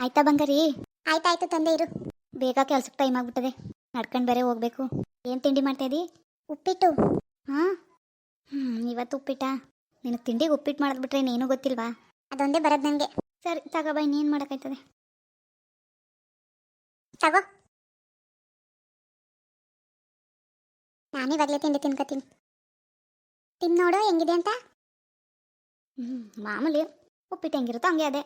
ಆಯ್ತಾ ಬಂಗಾರಿ? ಆಯ್ತಾಯ್ತು ತಂದೆ ಇರು. ಬೇಗ ಕೆಲ್ಸಕ್ಕೆ ಟೈಮ್ ಆಗ್ಬಿಟ್ಟದೆ. ನಡ್ಕೊಂಡು ಬೇರೆ ಹೋಗ್ಬೇಕು. ಏನು ತಿಂಡಿ ಮಾಡ್ತಾ ಇದ್ದಿ ಉಪ್ಪಿಟ್ಟು. ಹಾಂ? ಹ್ಞೂ ಇವತ್ತು ಉಪ್ಪಿಟ್ಟ? ನಿನಗೆ ತಿಂಡಿಗೆ ಉಪ್ಪಿಟ್ಟು ಮಾಡಿದ್ಬಿಟ್ರೆ ನೀನು ಗೊತ್ತಿಲ್ವಾ? ಅದೊಂದೇ ಬರೋದು ನನಗೆ ಸರಿ ತಗೋ ಬಾಯ್ ನೀನು ಮಾಡೋಕ್ಕಾಯ್ತದೆ? ತಗೋ. ನಾನೇ ಇವಾಗಲೇ ತಿಂಡಿ ತಿನ್ಕೋತೀನಿ. ತಿನ್ ನೋಡು ಹೆಂಗಿದೆ ಅಂತ? ಹ್ಞೂ ಮಾಮೂಲಿ ಉಪ್ಪಿಟ್ಟು ಹೆಂಗಿರುತ್ತೋ ಹಂಗೆ ಅದೇ.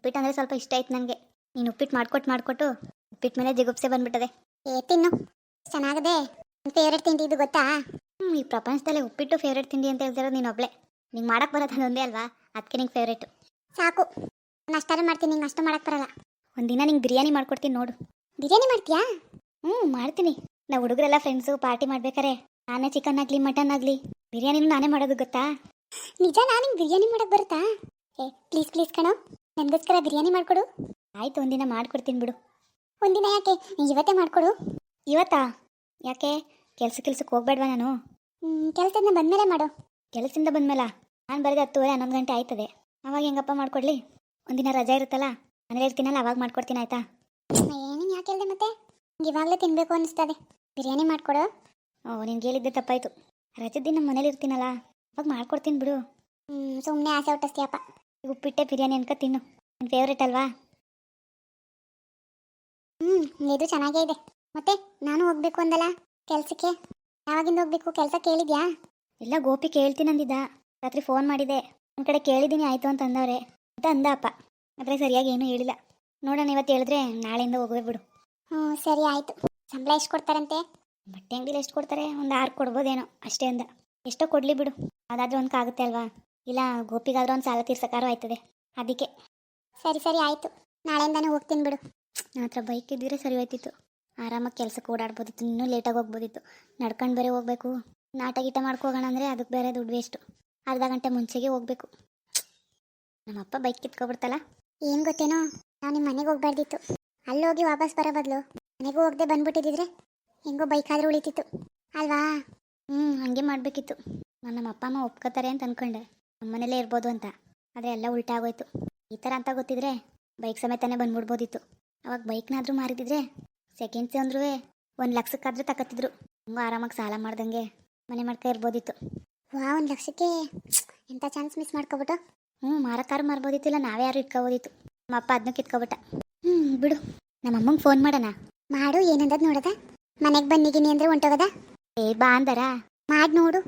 ಉಪ್ಪಿಟ್ಟು ಅಂದರೆ ಸ್ವಲ್ಪ ಇಷ್ಟ ಆಯ್ತು ನನಗೆ. ನೀನು ಉಪ್ಪಿಟ್ಟು ಮಾಡ್ಕೊಟ್ಟು ಮಾಡಿಕೊಟ್ಟು ಉಪ್ಪಿಟ್ಟು ಮೇಲೆ ಜಿಗುಪ್ಸೆ ಬಂದ್ಬಿಟ್ಟದೆ. ಏ ತಿನ್ನು. ಚೆನ್ನಾಗದೆ. ನಿನ್ನ ಫೇವ್ರೆಟ್ ತಿಂಡಿ ಇದು ಗೊತ್ತಾ? ಹ್ಞೂ ಈ ಪ್ರಪಂಚದಲ್ಲೇ ಉಪ್ಪಿಟ್ಟು ಫೇವ್ರೇಟ್ ತಿಂಡಿ ಅಂತ ಹೇಳ್ತಿರೋದು ನೀನು ಒಬ್ಳೆ. ನಿಂಗೆ ಮಾಡಕ್ಕೆ ಬರೋದು ಅದೊಂದೇ ಅಲ್ವಾ? ಅದಕ್ಕೆ ನಿಂಗೆ ಫೇವ್ರೇಟು ಸಾಕು. ನಾನು ಅಷ್ಟಾರು ಮಾಡ್ತೀನಿ ನಿಂಗೆ ಅಷ್ಟು ಮಾಡಕ್ಕೆ ಬರಲ್ಲ. ಒಂದಿನ ನಿಂಗೆ ಬಿರಿಯಾನಿ ಮಾಡ್ಕೊಡ್ತೀನಿ ನೋಡು. ಬಿರಿಯಾನಿ ಮಾಡ್ತೀಯಾ? ಹ್ಞೂ ಮಾಡ್ತೀನಿ. ನಾವು ಹುಡುಗರೆಲ್ಲ ಫ್ರೆಂಡ್ಸು ಪಾರ್ಟಿ ಮಾಡ್ಬೇಕಾರೆ ನಾನೇ ಚಿಕನ್ ಆಗಲಿ ಮಟನ್ ಆಗಲಿ ಬಿರಿಯಾನಿನೂ ನಾನೇ ಮಾಡೋದು ಗೊತ್ತಾ? ನಿಜ ನಾನು ನಿಂಗೆ ಬಿರಿಯಾನಿ ಮಾಡಕ್ಕೆ ಬರುತ್ತಾ? ಏ ಪ್ಲೀಸ್ ಪ್ಲೀಸ್ ಕಣೋ. ನನಗೋಸ್ಕರ ಬಿರಿಯಾನಿ ಮಾಡಿಕೊಡು. ಆಯ್ತು ಒಂದಿನ ಮಾಡ್ಕೊಡ್ತೀನಿ ಬಿಡು. ಒಂದಿನ ಯಾಕೆ? ಇವತ್ತೇ ಮಾಡಿಕೊಡು. ಇವತ್ತಾ? ಯಾಕೆ? ಕೆಲಸ ಕೆಲ್ಸಕ್ಕೆ ಹೋಗ್ಬೇಡ್ವಾ ನಾನು? ಕೆಲಸದಿಂದ ಬಂದಮೇಲೆ ಮಾಡು. ಕೆಲಸದಿಂದ ಬಂದ್ಮೇಲೆ? ನಾನು ಬರೋದು ಹತ್ತುವರೆ, ಹನ್ನೊಂದು ಗಂಟೆ ಆಯ್ತದೆ. ಅವಾಗ ಹೆಂಗಪ್ಪ ಮಾಡ್ಕೊಡ್ಲಿ? ಒಂದಿನ ರಜಾ ಇರುತ್ತಲ್ಲ? ಮನೇಲಿ ಇರ್ತೀನಲ್ಲ, ಅವಾಗ ಮಾಡ್ಕೊಡ್ತೀನಿ ಆಯ್ತಾ? ಏನೇನು ಯಾಕೆ ಹೇಳಿದೆ ಮತ್ತೆ? ಇವಾಗಲೇ ತಿನ್ನಬೇಕು ಅನ್ನಿಸ್ತದೆ ಬಿರಿಯಾನಿ ಮಾಡಿಕೊಡು. ಓ, ನಿನ್ಗೆ ಹೇಳಿದ್ದೆ ತಪ್ಪಾಯ್ತು. ರಜದ ದಿನ ಮನೇಲಿ ಇರ್ತೀನಲ್ಲ, ಅವಾಗ ಮಾಡ್ಕೊಡ್ತೀನಿ ಬಿಡು. ಸುಮ್ಮನೆ ಆಸೆ ಹುಟ್ಟಿಸ್ತೀಯಪ್ಪ. ಉಪ್ಪಿಟ್ಟೆ ಬಿರಿಯಾನಿ ಅನ್ಕೊ ತಿನ್ನು. ನನ್ನ ಫೇವ್ರೇಟ್ ಅಲ್ವಾ? ಹ್ಞೂ ಇದು ಚೆನ್ನಾಗೇ ಇದೆ. ಮತ್ತೆ ನಾನು ಹೋಗ್ಬೇಕು ಅಂದಲ್ಲ ಕೆಲಸಕ್ಕೆ? ಯಾವಾಗಿಂದ ಹೋಗ್ಬೇಕು? ಕೆಲಸ ಕೇಳಿದ್ಯಾ? ಇಲ್ಲ, ಗೋಪಿ ಕೇಳ್ತೀನಿ ಅಂದಿದ್ದ. ರಾತ್ರಿ ಫೋನ್ ಮಾಡಿದೆ. ಒಂದು ಕಡೆ ಕೇಳಿದ್ದೀನಿ, ಆಯಿತು ಅಂತ ಅಂದವ್ರೆ. ಅಂತ ಅಂದ ಅಪ್ಪ. ಆದರೆ ಸರಿಯಾಗಿ ಏನೂ ಹೇಳಿಲ್ಲ. ನೋಡೋಣ, ಇವತ್ತು ಹೇಳಿದ್ರೆ ನಾಳೆಯಿಂದ ಹೋಗುವೆ ಬಿಡು. ಹ್ಞೂ, ಸರಿ, ಆಯಿತು. ಸಂಬಳ ಎಷ್ಟು ಕೊಡ್ತಾರಂತೆ? ಬಟ್ಟೆ ಅಂಗಡಿಲಿ ಎಷ್ಟು ಕೊಡ್ತಾರೆ? ಒಂದು ಆರು ಕೊಡ್ಬೋದೇನೋ. ಅಷ್ಟೇ ಅಂದ. ಎಷ್ಟೋ ಕೊಡಲಿ ಬಿಡು. ಅದಾದರೂ ಒಂದು ಆಗುತ್ತೆ ಅಲ್ವಾ? ಇಲ್ಲ, ಗೋಪಿಗಾದ್ರೂ ಒಂದು ಸಾಲ ತೀರ್ಸಕಾರು ಆಯ್ತದೆ. ಅದಕ್ಕೆ. ಸರಿ ಸರಿ, ಆಯಿತು. ನಾಳೆಯಿಂದಾನೆ ಹೋಗ್ತೀನಿ ಬಿಡು. ನನ್ನ ಹತ್ರ ಬೈಕ್ ಇದ್ದಿದ್ರೆ ಸರಿ ಹೋಯ್ತಿತ್ತು. ಆರಾಮಾಗಿ ಕೆಲಸಕ್ಕೆ ಓಡಾಡ್ಬೋದಿತ್ತು ಇನ್ನೂ ಲೇಟಾಗಿ ಹೋಗ್ಬೋದಿತ್ತು. ನಡ್ಕೊಂಡು ಬೇರೆ ಹೋಗ್ಬೇಕು. ನಾಟ ಗೀಟ ಮಾಡ್ಕೋಗೋಣ ಅಂದರೆ ಅದಕ್ಕೆ ಬೇರೆ ದುಡ್ಡು ವೇಸ್ಟು ಅರ್ಧ ಗಂಟೆ ಮುಂಚೆಗೆ ಹೋಗ್ಬೇಕು. ನಮ್ಮಪ್ಪ ಬೈಕ್ ಕಿತ್ಕೊಬಿಡ್ತಲ್ಲ? ಏನು ಗೊತ್ತೇನೋ? ನಾವು ನಿಮ್ಮ ಮನೆಗೆ ಹೋಗ್ಬಾರ್ದಿತ್ತು. ಅಲ್ಲಿ ಹೋಗಿ ವಾಪಸ್ ಬರೋ ಬದಲು. ಮನೆಗೂ ಹೋಗದೆ ಬಂದ್ಬಿಟ್ಟಿದ್ರೆ ಹೆಂಗೋ ಬೈಕ್ ಆದ್ರೂ ಉಳಿತಿತ್ತು. ಅಲ್ವಾ? ಹ್ಞೂ ಹಾಗೆ ಮಾಡಬೇಕಿತ್ತು. ನಾನು ನಮ್ಮ ಅಪ್ಪ ಅಮ್ಮ ಒಪ್ಕೋತಾರೆ ಅಂತ ಅಂದ್ಕೊಂಡೆ ನಮ್ಮನೇಲೇ ಇರ್ಬೋದು ಅಂತ. ಆದರೆ ಎಲ್ಲ ಉಲ್ಟಾ ಆಗೋಯ್ತು. ಈ ಥರ ಅಂತ ಗೊತ್ತಿದ್ರೆ ಬೈಕ್ ಸಮೇತನೇ ಬಂದ್ಬಿಡ್ಬೋದಿತ್ತು. ಅವಾಗ ಬೈಕ್ನಾದರೂ ಮಾರಿದಿದ್ರೆ ಸೆಕೆಂಡ್ಸ್ ಅಂದ್ರೂ ಒಂದು ಲಕ್ಷಕ್ಕಾದರೂ ತಕತ್ತಿದ್ರು. ಹಂಗೂ ಆರಾಮಾಗಿ ಸಾಲ ಮಾಡ್ದಂಗೆ ಮನೆ ಮಾಡ್ಕೊ ಇರ್ಬೋದಿತ್ತು. ವಾ ಒಂದು ಲಕ್ಷಕ್ಕೆ ಎಂಥ ಚಾನ್ಸ್ ಮಿಸ್ ಮಾಡ್ಕೊಬಿಟ್ಟು? ಹ್ಞೂ ಮಾರಕ್ಕಾರು ಮಾರ್ಬೋದಿತ್ತು ಇಲ್ಲ ನಾವೇ ಯಾರು ಇಟ್ಕೋಬೋದಿತ್ತು. ನಮ್ಮ ಅಪ್ಪ ಅದನ್ನೂ ಕಿತ್ಕೊಬಿಟ್ಟ. ಹ್ಞೂ ಬಿಡು ನಮ್ಮ ಅಮ್ಮಂಗೆ ಫೋನ್ ಮಾಡೋಣ. ಮಾಡು ಏನಂದದ್ ನೋಡದ? ಮನೆಗೆ ಬಂದಿದ್ದೀನಿ ಅಂದ್ರೆ ಹೊಂಟೋಗದ? ಏ ಬಾ ಅಂದಾರ. ಮಾಡಿ ನೋಡು.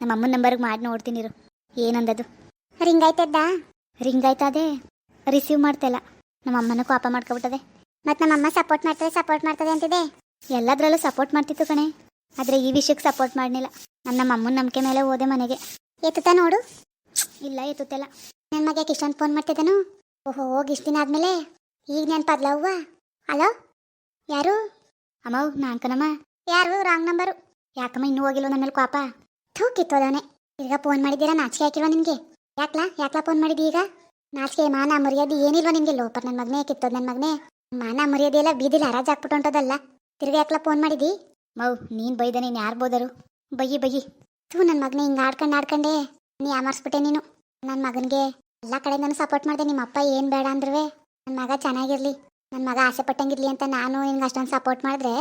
ನಮ್ಮ ಅಮ್ಮನ ನಂಬರ್ಗೆ ಮಾಡಿ ನೋಡ್ತೀನಿ ಇರು. ಏನಂದದು? ರಿಂಗ್ ಆಯ್ತದ್ದಾ ರಿಂಗ್ ಆಯ್ತದೆ ರಿಸೀವ್ ಮಾಡ್ತಿಲ್ಲ. ನಮ್ಮ ಅಮ್ಮನ ಕೋಪ ಮಾಡ್ಕೊಬಿಟ್ಟದೆ. ಮತ್ತು ನಮ್ಮಮ್ಮ ಸಪೋರ್ಟ್ ಮಾಡ್ತದೆ ಸಪೋರ್ಟ್ ಮಾಡ್ತದೆ ಅಂತಿದೆ. ಎಲ್ಲದರಲ್ಲೂ ಸಪೋರ್ಟ್ ಮಾಡ್ತಿತ್ತು ಕಣೆ. ಆದರೆ ಈ ವಿಷಯಕ್ಕೆ ಸಪೋರ್ಟ್ ಮಾಡಲಿಲ್ಲ ನನ್ನ ನಮ್ಮ ಅಮ್ಮನ ನಂಬಿಕೆ ಮೇಲೆ ಹೋದೆ ಮನೆಗೆ. ಎತ್ತುತ್ತಾ ನೋಡು. ಇಲ್ಲ, ಎತ್ತುತ್ತಲ್ಲ. ನನ್ನ ಮಗ ಇಷ್ಟೊಂದು ಫೋನ್ ಮಾಡ್ತಿದ್ದಾನು? ಓಹೋ ಹೋಗಿ ಇಷ್ಟು ದಿನ ಆದ್ಮೇಲೆ. ಈಗ ನೆನ್ಪದ್ಲ ಅವ್ವ? ಹಲೋ? ಯಾರು? ಅಮ್ಮವ್ ನಾನ್ ಕಣಮ್ಮ ಯಾರು ರಾಂಗ್ ನಂಬರು ಯಾಕಮ್ಮ ಇನ್ನೂ ಹೋಗಿಲ್ಲ ನನ್ನ ಮೇಲೆ ಕೋಪ? ಥೂ, ಕಿತ್ತೋದವನೆ. ಈಗ ಫೋನ್ ಮಾಡಿದ್ದೀರಾ? ನಾಚಿಕೆ ಹಾಕಿಲ್ವಾ ನಿನಗೆ ಯಾಕ್ಲಾ? ಯಾಕ್ಲಾ ಫೋನ್ ಮಾಡಿದಿ ಈಗ? ನಾಚಿಕೆ, ಮಾನ, ಮರ್ಯಾದೆ ಏನಿಲ್ವಾ ನಿಮಗೆ? ಲೋಪರ್ ನನ್ನ ಮಗನೇ, ಕಿತ್ತೋದು ನನ್ನ ಮಗನೇ. ಮಾನ, ಮರ್ಯಾದೆ ಎಲ್ಲ ಬೀದಿಲಿ ಹರಾಜ್ ಹಾಕ್ಬಿಟ್ಟು ಹೊಂಟೋದಲ್ಲ. ತಿರ್ಗಿ ಯಾಕ್ಲಾ ಫೋನ್ ಮಾಡಿದಿ ಮೌ, ನೀನು ಬೈದ ನೀನು ಯಾರು ಬೋದರು? ಬಯ್ಯಿ ಬಯ್ಯಿ. ತೂ ನನ್ನ ಮಗನೇ, ಹಿಂಗೆ ಆಡ್ಕೊಂಡು ಆಡ್ಕೊಂಡೆ. ನೀ ಯಾಮರ್ಸ್ಬಿಟ್ಟೆ ನೀನು. ನನ್ನ ಮಗನಿಗೆ ಎಲ್ಲ ನಾನು ಸಪೋರ್ಟ್ ಮಾಡಿದೆ. ನಿಮ್ಮ ಅಪ್ಪ ಏನು ಬೇಡ ಅಂದ್ರೂ ನನ್ನ ಮಗ ಚೆನ್ನಾಗಿರಲಿ. ನನ್ನ ಮಗ ಆಸೆ ಪಟ್ಟಂಗಿರ್ಲಿ ಅಂತ ನಾನು ನಿನ್ಗೆ ಅಷ್ಟೊಂದು ಸಪೋರ್ಟ್ ಮಾಡಿದ್ರೆ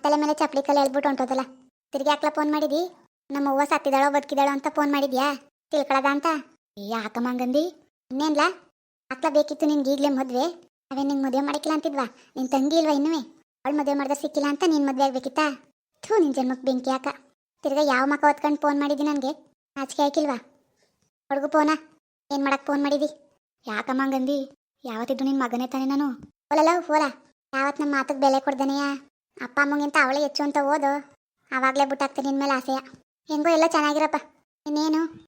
ತಲೆ ಮೇಲೆ ಚಪ್ಪಲಿ ಕಲ್ಲು ಎಳ್ಬಿಟ್ಟು ಹೊಂಟೋದಲ್ಲ. ತಿರ್ಗಿ ಯಾಕ್ಲಾ ಫೋನ್ ಮಾಡಿದಿ ನಮ್ಮ ಅವ್ವ ಸತ್ತಿದಾಳೋ ಬದುಕಿದಾಳೋ ಅಂತ ಫೋನ್ ಮಾಡಿದ್ಯಾ? ತಿಳ್ಕೊಳದ ಅಂತ? ಯಾಕಮ್ಮ ಹಂಗಂದಿ? ಇನ್ನೇನ್ಲ? ಅಕ್ಕ ಬೇಕಿತ್ತು ನಿನ್ಗೆ ಈಗಲೇ ಮದುವೆ. ಅವೇ ನಿಂಗೆ ಮದುವೆ ಮಾಡಿಕ್ಕಿಲ್ಲ ಅಂತಿದ್ವಾ? ನಿನ್ ತಂಗಿ ಇಲ್ವಾ ಇನ್ನೂ ಅವಳು ಮದುವೆ ಮಾಡಿದ್ರೆ ಸಿಕ್ಕಿಲ್ಲ ಅಂತ ನೀನು ಮದುವೆ ಆಗ್ಬೇಕಿತ್ತಾ? ಥೂ, ನಿನ್ ಜನ್ಮಕ್ಕೆ ಬೆಂಕಿ ಯಾಕ ತಿರ್ಗಾ ಯಾವ ಮಕ್ಕ ಹೊತ್ಕೊಂಡು ಫೋನ್ ಮಾಡಿದಿ ನನಗೆ? ನಾಚಿಕೆ ಹಾಕಿಲ್ವಾ? ಹೊಡ್ಗು ಫೋನಾ ಏನು ಮಾಡಕ್ಕೆ ಫೋನ್ ಮಾಡಿದಿ? ಯಾಕಮ್ಮ ಹಂಗಂದಿ? ಯಾವತ್ತಿದ್ದು ನಿನ್ನ ಮಗನೇ ತಾನೆ ನಾನು. ಓಲಲ್ಲ ಓಲ ಯಾವತ್ತು ನಮ್ಮ ಮಾತಿಗೆ ಬೆಲೆ ಕೊಡ್ದನೆಯಾ? ಅಪ್ಪ, ಅಮ್ಮಗಿಂತ ಅವಳೇ ಹೆಚ್ಚು ಅಂತ ಓದು? ಆವಾಗಲೇ ಬಿಟ್ಟಾಗ್ತೀನಿ ನಿನ್ನ ಮೇಲೆ ಆಸೆಯ. ಹೆಂಗೋ ಎಲ್ಲ ಚೆನ್ನಾಗಿರಪ್ಪ. ಇನ್ನೇನು?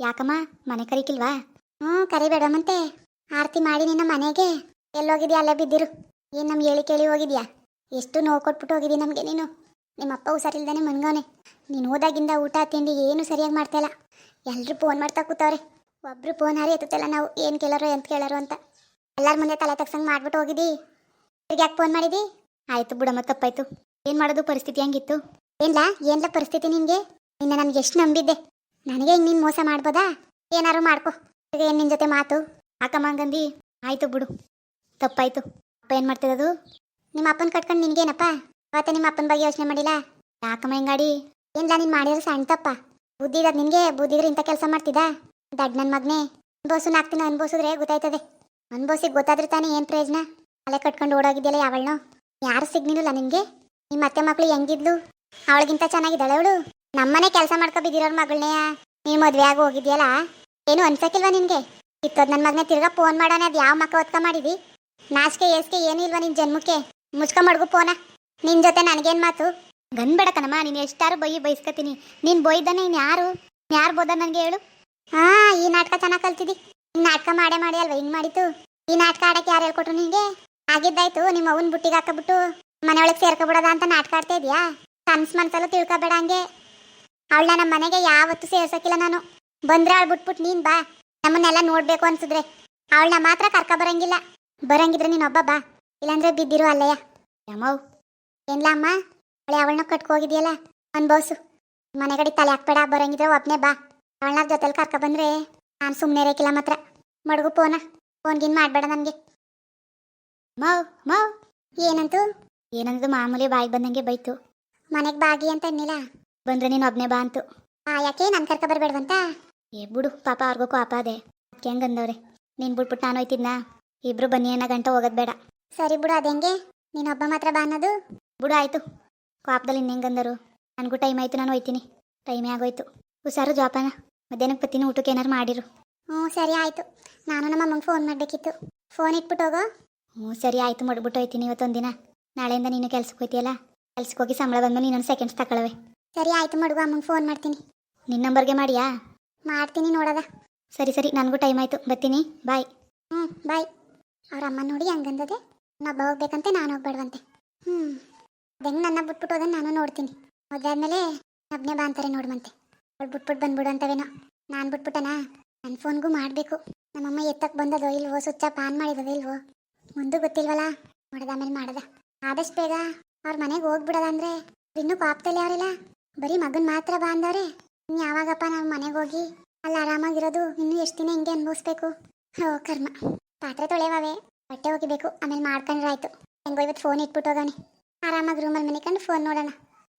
ಯಾಕಮ್ಮ, ಮನೆ ಕರಿಕಿಲ್ವಾ? ಹ್ಞೂ, ಕರಿಬೇಡಮ್ಮಂತೆ. ಆರತಿ ಮಾಡಿ ನಿನ್ನ ಮನೆಗೆ. ಎಲ್ಲೋಗಿದ್ಯಾ, ಅಲ್ಲೇ ಬಿದ್ದಿರು. ಏನು ನಮ್ಗೆ ಹೇಳಿ ಕೇಳಿ ಹೋಗಿದ್ಯಾ? ಎಷ್ಟು ನೋವು ಕೊಟ್ಬಿಟ್ಟು ಹೋಗಿದ್ದಿ ನಮಗೆ ನೀನು? ನಿಮ್ಮಪ್ಪ ಹುಷಾರಿಲ್ದಾನೆ ಮನ್ಗವನೆ ನೀನು ಹೋದಾಗಿಂದ ಊಟ, ತಿಂಡಿ ಏನು ಸರಿಯಾಗಿ ಮಾಡ್ತಾಯಿಲ್ಲ ಎಲ್ಲರೂ ಫೋನ್ ಮಾಡ್ತಾ ಕೂತವ್ರೆ. ಒಬ್ರು ಫೋನ್ ಹಾರಿ ಎತ್ತಲ್ಲ ನಾವು, ಏನು ಕೇಳೋರು, ಎಂತ ಕೇಳೋರು ಅಂತ. ಎಲ್ಲರ ಮುಂದೆ ತಲೆ ತಗ್ಸಂಗೆ ಮಾಡ್ಬಿಟ್ಟು ಹೋಗಿದ್ದಿ. ಇವ್ರಿಗೆ ಯಾಕೆ ಫೋನ್ ಮಾಡಿದಿ? ಆಯಿತು ಬಿಡಮ್ಮ ತಪ್ಪಾಯ್ತು. ಏನು ಮಾಡೋದು, ಪರಿಸ್ಥಿತಿ ಹೆಂಗಿತ್ತು? ಏನ್ಲ ಏನ್ಲ ಪರಿಸ್ಥಿತಿ ನಿನ್ಗೆ? ನಿನ್ನ ನನ್ಗೆ ಎಷ್ಟು ನಂಬಿದ್ದೆ. ನನಗೆ ಹಿಂಗೆ ನೀನು ಮೋಸ ಮಾಡ್ಬೋದಾ? ಏನಾರು ಮಾಡ್ಕೊ. ಏನು ನಿನ್ನ ಜೊತೆ ಮಾತು? ಹಾಕಮ್ಮ ಆಯಿತು ಬಿಡು. ತಪ್ಪಾಯ್ತು. ಅಪ್ಪ ಏನು ಮಾಡ್ತಿರೋದು? ನಿಮ್ಮ ಅಪ್ಪನ ಕಟ್ಕೊಂಡು ನಿನ್ಗೇನಪ್ಪ? ಅವತ್ತ ನಿಮ್ಮ ಅಪ್ಪನ ಬಗ್ಗೆ ಯೋಚನೆ ಮಾಡಿಲ್ಲ? ಯಾಕಮ್ಮ ಹೆಂಗಾಡಿ? ಏನ್ಲ ನೀನು ಮಾಡಿದ್ರೆ ಸಣ್ಣ ತಪ್ಪ? ಬುದ್ಧಿ ನಿನಗೆ ನಿನ್ಗೆ? ಬುದ್ಧಿ ಇದ್ರೆ ಇಂಥ ಕೆಲಸ ಮಾಡ್ತಿದ್ದ? ದಡ್ ನನ್ನ ಮಗನೇ. ಅನ್ಬೋಸು ನಾಕ್ತಿನ ಅನ್ಬೋಸಿದ್ರೆ ಗೊತ್ತಾಯ್ತದೆ. ಅನ್ಬೋಸಿಗೆ ಗೊತ್ತಾದ್ರೆ ತಾನೇ ಏನು ಪ್ರಯೋಜನ? ಅಲೆ ಕಟ್ಕೊಂಡು ಓಡೋಗಿದ್ಯಲ್ಲ ಯಾವಳ್ನೋ? ಯಾರು ಸಿಗ್ನಿಲ್ಲ ನಿನ್ಗೆ? ನಿಮ್ಮ ಅತ್ತೆ ಮಕ್ಳು ಹೆಂಗಿದ್ಲು? ಅವಳಿಗಿಂತ ಚೆನ್ನಾಗಿದ್ದಾಳೆ ಅವಳು? ನಮ್ಮನೆ ಕೆಲಸ ಮಾಡ್ಕೊ ಬಿದ್ದಿರೋರ್ ಮಗಳನ್ನೇ ನೀನು ಮದ್ವೆ ಆಗಿ ಹೋಗಿದ್ಯಲ್ಲ? ಏನು ಅನ್ಸಕ್ಕಿಲ್ವಾ ನಿನ್ಗೆ? ಇತ್ತದ್ ನನ್ನ ಮಗನೇ ತಿರ್ಗಾ ಫೋನ್ ಮಾಡೋಣ ಅದು ಯಾವ ಮಕ್ಕ ಒತ್ಕ ಮಾಡಿದಿ? ನಾಚಿಕೆ ಏಸ್ಕೆ ಏನು ಇಲ್ವಾ ನಿನ್ ಜನ್ಮಕ್ಕೆ? ಮುಚ್ಕ ಮಡ್ಗು ಫೋನ. ನಿನ್ ಜೊತೆ ನನಗೇನ್ ಮಾತು? ಗನ್ಬೇಡ ಕಣಮ್ಮ ನೀನು ಎಷ್ಟಾರು ಬೈ ಬೈಸ್ಕತೀನಿ. ನೀನು ಬೈದಾನೆ ಇನ್ನು ಯಾರು? ಯಾರು ಬೋದ ನನಗೆ ಹೇಳು? ಹಾ ಈ ನಾಟಕ ಚೆನ್ನಾಗಿ ಕಲ್ತಿದಿ. ಈ ನಾಟಕ ಮಾಡೇ ಮಾಡಿ ಅಲ್ವಾ ಹಿಂಗ್ ಮಾಡಿತ್ತು ಈ ನಾಟಕ ಆಡಕ್ಕೆ ಯಾರು ಹೇಳ್ಕೊಟ್ರು ನಿಂಗೆ ಆಗಿದ್ದಾಯ್ತು, ನಿಮ್ಮ ಅವನ್ ಬುಟ್ಟಿಗೆ ಹಾಕಬಿಟ್ಟು ಮನೆಯೊಳಗೆ ಸೇರ್ಕೊಬಿಡೋದ ಅಂತ ನಾಟಕ ಆಡ್ತಾ ಇದೀಯಾ? ಕನ್ಸ್ ಮನ್ಸಲ್ಲೂ ತಿಳ್ಕೊಬೇಡ ಹಂಗೆ. ಅವಳನ್ನ ನಮ್ಮ ಮನೆಗೆ ಯಾವತ್ತೂ ಸೇರ್ಸಕ್ಕಿಲ್ಲ ನಾನು. ಬಂದ್ರೆ ಅವಳು ಬಿಟ್ಬಿಟ್ಟು ನೀನ್ ಬಾ. ನಮ್ಮನ್ನೆಲ್ಲ ನೋಡ್ಬೇಕು ಅನ್ಸಿದ್ರೆ. ಅವಳನ್ನ ಮಾತ್ರ ಕರ್ಕ ಬರಂಗಿಲ್ಲ. ಬರಂಗಿದ್ರೆ ನೀನೊಬ್ಬ ಬಾ. ಇಲ್ಲಾಂದ್ರೆ ಬಿದ್ದಿರು ಅಲ್ಲಯ್ಯ. ಯಮವ್ ಏನ್ಲ ಅಮ್ಮ? ಅವಳೆ ಅವಳನ್ನ ಕಟ್ಕೋಗಿದ್ಯಲ್ಲ. ಅನ್ಬೋಸು ಮನೆ ಕಡೆ ತಲೆ ಹಾಕ್ಬೇಡ, ಬರಂಗಿದ್ರೆ ಒಬ್ನೇ ಬಾ. ಅವಳನ್ನ ಜೊತೆಲಿ ಕರ್ಕ ಬಂದ್ರೆ ನಾನು ಸುಮ್ಮನೆ ಇರಕ್ಕಿಲ್ಲ ಮಾತ್ರ. ಮಡಗು ಫೋನ ಗಿನ್ ಮಾಡಬೇಡ ನನಗೆ. ಮೌ ಮೌ. ಏನಂತು? ಏನಂದು ಮಾಮೂಲಿ ಬಾಯಿಗೆ ಬಂದಂಗೆ ಬೈತು. ಮನೆಗೆ ಬಾಗಿ ಅಂತ ಅನ್ನಿಲ್ಲ. ಬಂದ್ರೆ ನೀನು ಒಬ್ನೇ ಬಾ ಅಂತು. ಆ ಯಾಕೆ? ನಾನು ಕರ್ಕ ಬರ್ಬೇಡ್ವಂತ ಏ ಬಿಡು. ಪಾಪ ಅವ್ರಿಗೂ ಕೋಪ ಅದೇ. ಅದಕ್ಕೆ ಹೆಂಗಂದವ್ರೆ ನೀನು ಬಿಟ್ಬಿಟ್ಟು ನಾನು ಹೋಯ್ತಿದ್ನಾ? ಇಬ್ರು ಬನ್ನಿ ಅನ್ನೋ ಗಂಟ ಹೋಗೋದು ಬೇಡ. ಸರಿ ಬಿಡು ಅದೇಂಗೆ ಒಬ್ಬ ಮಾತ್ರ ಬಾ ಅನ್ನೋದು? ಬಿಡು ಆಯ್ತು. ಕೋಪದಲ್ಲಿ ಇನ್ನ ಹೆಂಗಂದರು ನನಗೂ ಟೈಮ್ ಆಯ್ತು ನಾನು ಹೋಯ್ತೀನಿ. ಟೈಮೇ ಆಗೋಯ್ತು. ಹುಷಾರು ಜಾಪನ. ಮಧ್ಯಾಹ್ನಕ್ಕೆ ಬತ್ತೀನಿ ಊಟಕ್ಕೆ ಏನಾರು ಮಾಡಿರು. ಹ್ಞೂ ಸರಿ ಆಯ್ತು. ನಾನು ನಮ್ಮ ಅಮ್ಮಂಗೆ ಫೋನ್ ಮಾಡಬೇಕಿತ್ತು. ಫೋನ್ ಇಟ್ಬಿಟ್ಟು ಹೋಗೋ. ಹ್ಞೂ ಸರಿ ಆಯ್ತು ಮಾಡ್ಬಿಟ್ಟು ಹೋಯ್ತೀನಿ ಇವತ್ತೊಂದಿನ. ನಾಳೆಯಿಂದ ನೀನು ಕೆಲ್ಸಕ್ಕೆ ಹೋಯ್ತಿಯಲ್ಲ? ಕೆಲ್ಸಕ್ಕೆ ಹೋಗಿ ಸಂಬಳ ಬಂದ್ಮೇಲೆ ಇನ್ನೊಂದು ಸೆಕೆಂಡ್ಸ್ ತಗೊಳವೆ. ಸರಿ ಆಯ್ತು ಮಡುಗು ಅಮ್ಮಂಗೆ ಫೋನ್ ಮಾಡ್ತೀನಿ. ನಿನ್ನ ನಂಬರ್ಗೆ ಮಾಡಿಯಾ? ಮಾಡ್ತೀನಿ ನೋಡದ. ಸರಿ ಸರಿ ನನಗೂ ಟೈಮ್ ಆಯಿತು. ಬರ್ತೀನಿ. ಬಾಯ್ ಹ್ಞೂ ಬಾಯ್ ಅವ್ರ ಅಮ್ಮ ನೋಡಿ ಹಂಗಂದದೆ ನಬ್ಬ ಹೋಗ್ಬೇಕಂತೆ ನಾನು ಹೋಗ್ಬೇಡ್ವಂತೆ. ಹ್ಞೂ ಅದಂಗೆ ನನ್ನ ಬಿಟ್ಬಿಟ್ಟು ಅದನ್ನು ನಾನು ನೋಡ್ತೀನಿ. ಹೋದಾದ್ಮೇಲೆ ಒಬ್ಬನೇ ಬಾ ಅಂತಾರೆ ನೋಡ್ಮಂತೆ ಅವ್ಳು ಬಿಟ್ಬಿಟ್ಟು ಬಂದ್ಬಿಡು ಅಂತವೇನೋ ನಾನು ಬಿಟ್ಬಿಟ್ಟನಾ? ನನ್ನ ಫೋನ್ಗೂ ಮಾಡಬೇಕು. ನಮ್ಮಮ್ಮ ಎತ್ತಕ್ಕೆ ಬಂದದೋ ಇಲ್ವೋ ಸ್ವಿಚ್ ಆಫ್ ಆನ್ ಮಾಡಿದೋ ಇಲ್ವೋ? ಮುಂದೂ ಗೊತ್ತಿಲ್ವಲ್ಲ ನೋಡದಾದ್ಮೇಲೆ ಮಾಡದ. ಆದಷ್ಟು ಬೇಗ ಅವ್ರ ಮನೆಗೆ ಹೋಗ್ಬಿಡೋದಂದ್ರೆ ಇನ್ನೂ ಪಾಪದಲ್ಲಿ ಅವರಿಲ್ಲ ಬರೀ ಮಗನ್ ಮಾತ್ರ ಬಾ ಅಂದವ್ರೆ. ಇನ್ನು ಯಾವಾಗಪ್ಪ ನಾವು ಮನೆಗೆ ಹೋಗಿ ಅಲ್ಲಿ ಆರಾಮಾಗಿರೋದು ಇನ್ನೂ ಎಷ್ಟು ದಿನ ಹಿಂಗೆ ಅನ್ಭವಿಸ್ಬೇಕು? ಹೋ, ಕರ್ಮ. ಪಾತ್ರೆ ತೊಳೆವೇ ಬಟ್ಟೆ ಹೋಗಿಬೇಕು ಆಮೇಲೆ ಮಾಡ್ಕೊಂಡ್ರೆ ಆಯ್ತು. ಹೆಂಗೋ ಇವತ್ತು ಫೋನ್ ಇಟ್ಬಿಟ್ಟು ಹೋಗೋಣ ಆರಾಮಾಗಿ ರೂಮಲ್ಲಿ ಮನಿಕೊಂಡು ಫೋನ್ ನೋಡೋಣ.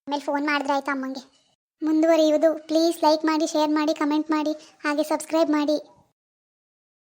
ಆಮೇಲೆ ಫೋನ್ ಮಾಡಿದ್ರೆ ಆಯ್ತು ಅಮ್ಮಂಗೆ. ಮುಂದುವರಿಯುವುದು. ಪ್ಲೀಸ್ ಲೈಕ್ ಮಾಡಿ ಶೇರ್ ಮಾಡಿ ಕಮೆಂಟ್ ಮಾಡಿ, ಹಾಗೆ ಸಬ್ಸ್ಕ್ರೈಬ್ ಮಾಡಿ.